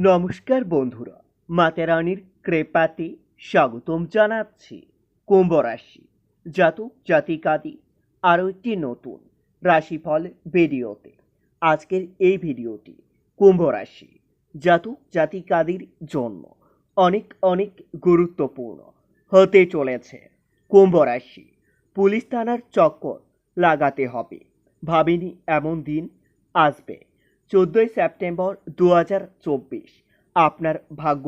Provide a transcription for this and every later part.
নমস্কার বন্ধুরা মাতেরানির কৃপাতে স্বাগতম জানাচ্ছি কুম্ভ রাশি। জাতক জাতিকাদি, আরও একটি নতুন রাশিফল ভিডিওতে। আজকের এই ভিডিওটি কুম্ভ রাশি, জাতক জাতিকাদির জন্য অনেক অনেক গুরুত্বপূর্ণ হতে চলেছে। কুম্ভ রাশি, পুলিশ থানার চক্কর লাগাতে হবে। ভাবিনি এমন দিন আসবে। চোদ্দোই সেপ্টেম্বর দু হাজার চব্বিশ। আপনার ভাগ্য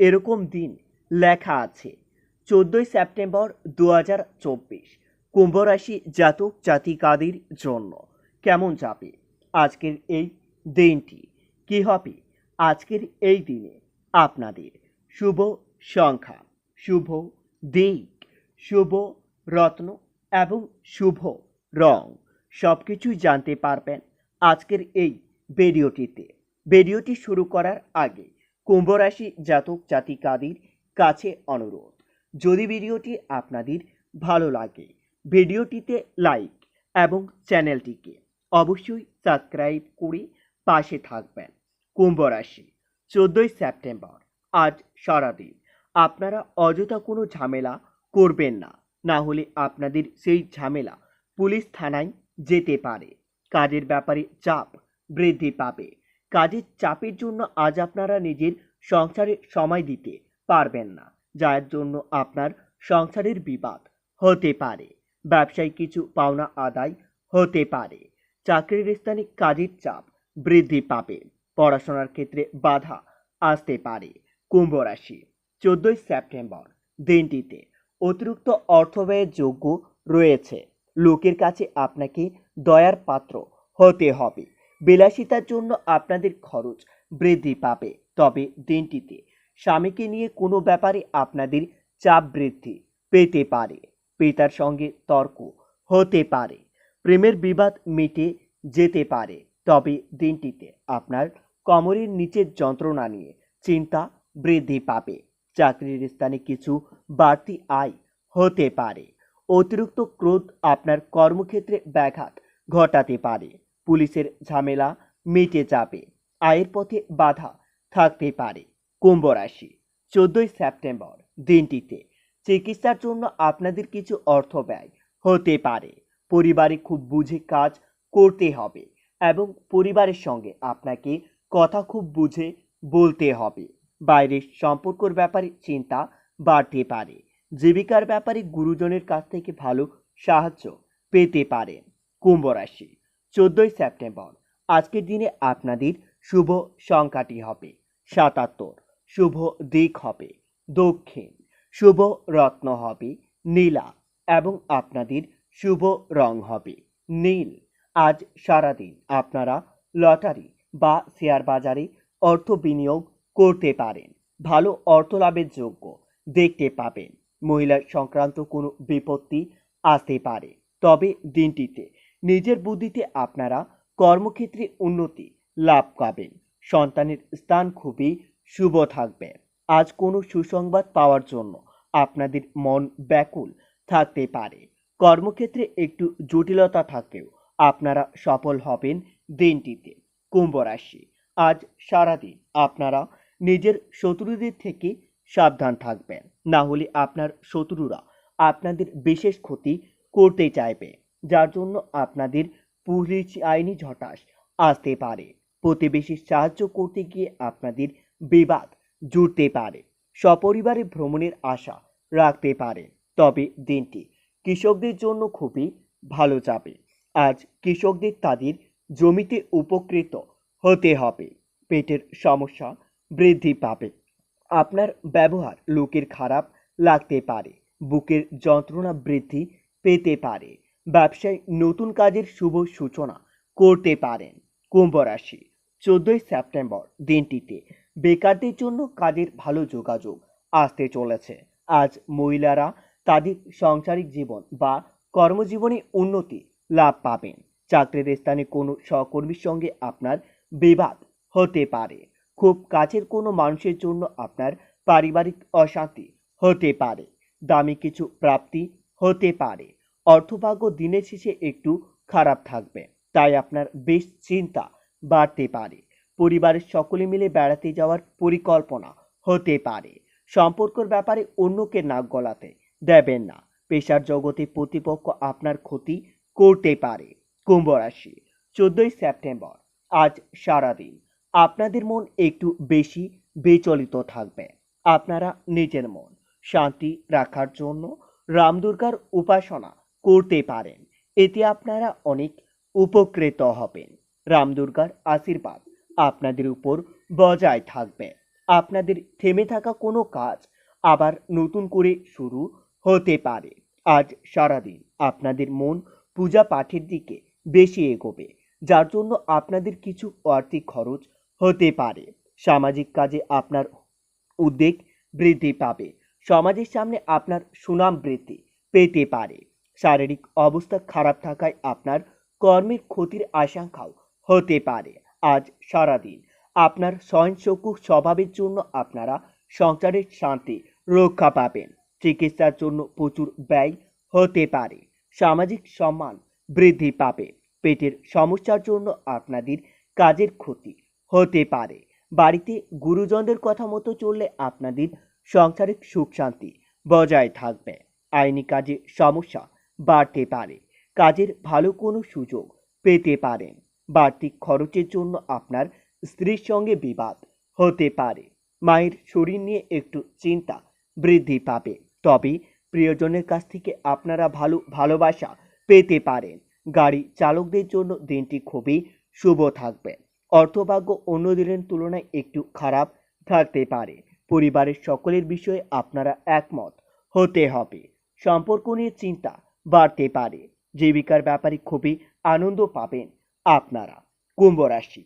এরকম দিন লেখা আছে। চোদ্দোই সেপ্টেম্বর দু হাজার চব্বিশ কুম্ভ রাশি জাতক জাতিকাদের জন্য। কেমন যাবে আজকের এই দিনটি? কি হবে আজকের এই দিনে? আপনাদের শুভ সংখ্যা, শুভ দিক, শুভ রত্ন এবং শুভ রং। সব কিছুই জানতে পারবেন আজকের এই ভিডিওটিতে। ভিডিওটি শুরু করার আগে কুম্ভ রাশি জাতক জাতিকাদের কাছে অনুরোধ, যদি ভিডিওটি আপনাদের ভালো লাগে, ভিডিওটিতে লাইক এবং চ্যানেলটিকে অবশ্যই সাবস্ক্রাইব করে পাশে থাকবেন। কুম্ভ রাশি চোদ্দোই সেপ্টেম্বর, আজ সারাদিন। আপনারা অযথা কোনো ঝামেলা করবেন না না হলে আপনাদের সেই ঝামেলা পুলিশ থানায় যেতে পারে। কাজের ব্যাপারে চাপ বৃদ্ধি পাবে। কাজের চাপের জন্য আজ আপনারা নিজের সংসারে সময় দিতে পারবেন না, যার জন্য আপনার সংসারের বিবাদ হতে পারে। ব্যবসায় কিছু পাওনা আদায় হতে পারে। চাকরির স্থানে কাজের চাপ বৃদ্ধি পাবে। পড়াশোনার ক্ষেত্রে বাধা আসতে পারে। কুম্ভ রাশি, চোদ্দোই সেপ্টেম্বর দিনটিতে অতিরিক্ত অর্থব্যয়ের যোগ্য রয়েছে। লোকের কাছে আপনাকে দয়ার পাত্র হতে হবে। বিলাসিতার জন্য আপনাদের খরচ বৃদ্ধি পাবে। তবে দিনটিতে স্বামীকে নিয়ে কোনো ব্যাপারে আপনাদের চাপ বৃদ্ধি পেতে পারে। পিতার সঙ্গে তর্ক হতে পারে। প্রেমের বিবাদ মিটে যেতে পারে। তবে দিনটিতে আপনার কোমরের নিচের যন্ত্রণা নিয়ে চিন্তা বৃদ্ধি পাবে। চাকরির স্থানে কিছু বাড়তি আয় হতে পারে। অতিরিক্ত ক্রোধ আপনার কর্মক্ষেত্রে ব্যাঘাত ঘটাতে পারে। পুলিশের ঝামেলা মিটে যাবে। আয়ের পথে বাধা থাকতে পারে। কুম্ভ রাশি, চোদ্দোই সেপ্টেম্বর দিনটিতে চিকিৎসার জন্য আপনাদের কিছু অর্থ ব্যয় হতে পারে। পরিবারে খুব বুঝে কাজ করতে হবে এবং পরিবারের সঙ্গে আপনাকে কথা খুব বুঝে বলতে হবে। বাইরের সম্পর্কর ব্যাপারে চিন্তা বাড়তে পারে। জীবিকার ব্যাপারে গুরুজনের কাছ থেকে ভালো সাহায্য পেতে পারেন কুম্ভ রাশি চোদ্দোই সেপ্টেম্বর। আজকের দিনে আপনাদের শুভ সংখ্যাটি হবে সাতাত্তর। শুভ দিক হবে দক্ষিণ। শুভ রত্ন হবে নীলা এবং আপনাদের শুভ রং হবে নীল। আজ সারাদিন আপনারা লটারি বা শেয়ার বাজারে অর্থ বিনিয়োগ করতে পারেন। ভালো অর্থ লাভের যোগ্য দেখতে পাবেন। মহিলা সংক্রান্ত কোনো বিপত্তি আসতে পারে। তবে দিনটিতে নিজের বুদ্ধিতে আপনারা কর্মক্ষেত্রে উন্নতি লাভ পাবেন। সন্তানের স্থান খুবই শুভ থাকবে। আজ কোনো সুসংবাদ পাওয়ার জন্য আপনাদের মন ব্যাকুল থাকতে পারে। কর্মক্ষেত্রে একটু জটিলতা থাকলেও আপনারা সফল হবেন দিনটিতে। কুম্ভ রাশি, আজ সারাদিন আপনারা নিজের শত্রুদের থেকে সাবধান থাকবেন। না হলে আপনার শত্রুরা আপনাদের বিশেষ ক্ষতি করতে চাইবে। যার জন্য আপনাদের পুলিশ আইনি ঝটাস আসতে পারে। প্রতিবেশীর সাহায্য করতে গিয়ে আপনাদের বিবাদ জুড়তে পারে। সপরিবারে ভ্রমণের আশা রাখতে পারে। তবে দিনটি কৃষকদের জন্য খুবই ভালো যাবে। আজ কৃষকদের তাদের জমিতে উপকৃত হতে হবে। পেটের সমস্যা বৃদ্ধি পাবে। আপনার ব্যবহার লোকের খারাপ লাগতে পারে। বুকের যন্ত্রণা বৃদ্ধি পেতে পারে। ব্যবসায় নতুন কাজের শুভ সূচনা করতে পারেন। কুম্ভ রাশি, চোদ্দোই সেপ্টেম্বর দিনটিতে বেকারদের জন্য কাজের ভালো যোগাযোগ আসতে চলেছে। আজ মহিলারা তাদের সাংসারিক জীবন বা কর্মজীবনে উন্নতি লাভ পাবেন। চাকরির স্থানে কোনো সহকর্মীর সঙ্গে আপনার বিবাদ হতে পারে। খুব কাছের কোনো মানুষের জন্য আপনার পারিবারিক অশান্তি হতে পারে। দামি কিছু প্রাপ্তি হতে পারে। অর্থভাগ্য দিনের শেষে একটু খারাপ থাকবে। তাই আপনার বেশ চিন্তা বাড়তে পারে। পরিবারের সকলে মিলে বেড়াতে যাওয়ার পরিকল্পনা হতে পারে। সম্পর্কের ব্যাপারে অন্যকে নাক গলাতে দেবেন না। পেশার জগতে প্রতিপক্ষ আপনার ক্ষতি করতে পারে। কুম্ভ রাশি, চোদ্দই সেপ্টেম্বর, আজ সারাদিন। আপনাদের মন একটু বেশি বিচলিত থাকবে। আপনারা নিজের মন শান্তি রাখার জন্য রামদুর্গার উপাসনা করতে পারেন। এতে আপনারা অনেক উপকৃত হবেন। রাম দুর্গার আশীর্বাদ আপনাদের উপর বজায় থাকবে। আপনাদের থেমে থাকা কোনো কাজ আবার নতুন করে শুরু হতে পারে। আজ সারাদিন আপনাদের মন পূজা পাঠের দিকে বেশি এগোবে, যার জন্য আপনাদের কিছু আর্থিক খরচ হতে পারে। সামাজিক কাজে আপনার উদ্বেগ বৃদ্ধি পাবে। সমাজের সামনে আপনার সুনাম বৃদ্ধি পেতে পারে। শারীরিক অবস্থা খারাপ থাকায় আপনার কর্মের ক্ষতির আশঙ্কাও হতে পারে। আজ সারাদিন আপনার সহনশক্তি স্বভাবের জন্য আপনারা সংসারের শান্তি রক্ষা পাবেন। চিকিৎসার জন্য প্রচুর ব্যয় হতে পারে। সামাজিক সম্মান বৃদ্ধি পাবে। পেটের সমস্যার জন্য আপনাদের কাজের ক্ষতি হতে পারে। বাড়িতে গুরুজনদের কথা মতো চললে আপনাদের সংসারিক সুখ শান্তি বজায় থাকবে। আইনি কাজে সমস্যা বাড়তে পারে। কাজের ভালো কোনো সুযোগ পেতে পারেন। বাড়তি খরচের জন্য আপনার স্ত্রীর সঙ্গে বিবাদ হতে পারে। মায়ের শরীর নিয়ে একটু চিন্তা বৃদ্ধি পাবে। তবে প্রিয়জনের কাছ থেকে আপনারা ভালো ভালোবাসা পেতে পারেন। গাড়ি চালকদের জন্য দিনটি খুবই শুভ থাকবে। অর্থভাগ্য অন্য দিনের তুলনায় একটু খারাপ থাকতে পারে। পরিবারের সকলের বিষয়ে আপনারা একমত হতে হবে। সম্পর্ক নিয়ে চিন্তা বাড়তে পারে। জীবিকার ব্যাপারে খুবই আনন্দ পাবেন আপনারা। কুম্ভ রাশি,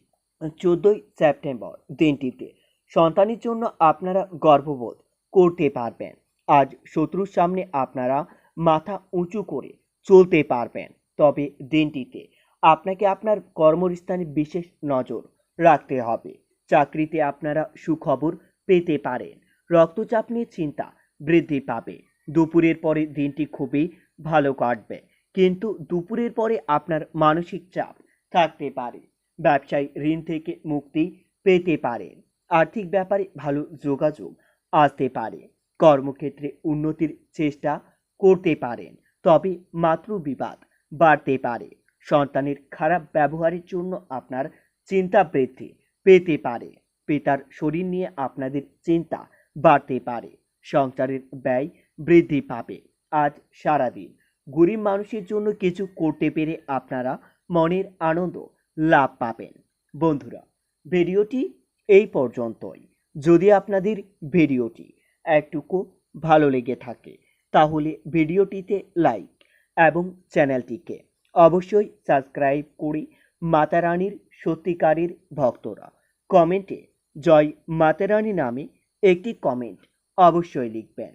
চোদ্দই সেপ্টেম্বর দিনটিতে সন্তানের জন্য আপনারা গর্ববোধ করতে পারবেন। আজ শত্রুর সামনে আপনারা মাথা উঁচু করে চলতে পারবেন। তবে দিনটিতে আপনাকে আপনার কর্মস্থানে বিশেষ নজর রাখতে হবে। চাকরিতে আপনারা সুখবর পেতে পারেন। রক্তচাপ নিয়ে চিন্তা বৃদ্ধি পাবে। দুপুরের পরে দিনটি খুবই ভালো কাটবে। কিন্তু দুপুরের পরে আপনার মানসিক চাপ থাকতে পারে। ব্যবসায়ী ঋণ থেকে মুক্তি পেতে পারেন আর্থিক ব্যাপারে ভালো যোগাযোগ আসতে পারে। কর্মক্ষেত্রে উন্নতির চেষ্টা করতে পারেন। তবে মাতৃবিবাদ বাড়তে পারে। সন্তানের খারাপ ব্যবহারের জন্য আপনার চিন্তা বৃদ্ধি পেতে পারে। পিতার শরীর নিয়ে আপনাদের চিন্তা বাড়তে পারে। সংসারের ব্যয় বৃদ্ধি পাবে। আজ সারাদিন। গরিব মানুষের জন্য কিছু করতে পেরে আপনারা মনের আনন্দ লাভ পাবেন। বন্ধুরা, ভিডিওটি এই পর্যন্তই। যদি আপনাদের ভিডিওটি একটুকু ভালো লেগে থাকে, তাহলে ভিডিওটিতে লাইক এবং চ্যানেলটিকে অবশ্যই সাবস্ক্রাইব করে মাতা রানীর সত্যিকারের ভক্তরা। কমেন্টে জয় মাতা রানী নামে একটি কমেন্ট অবশ্যই লিখবেন।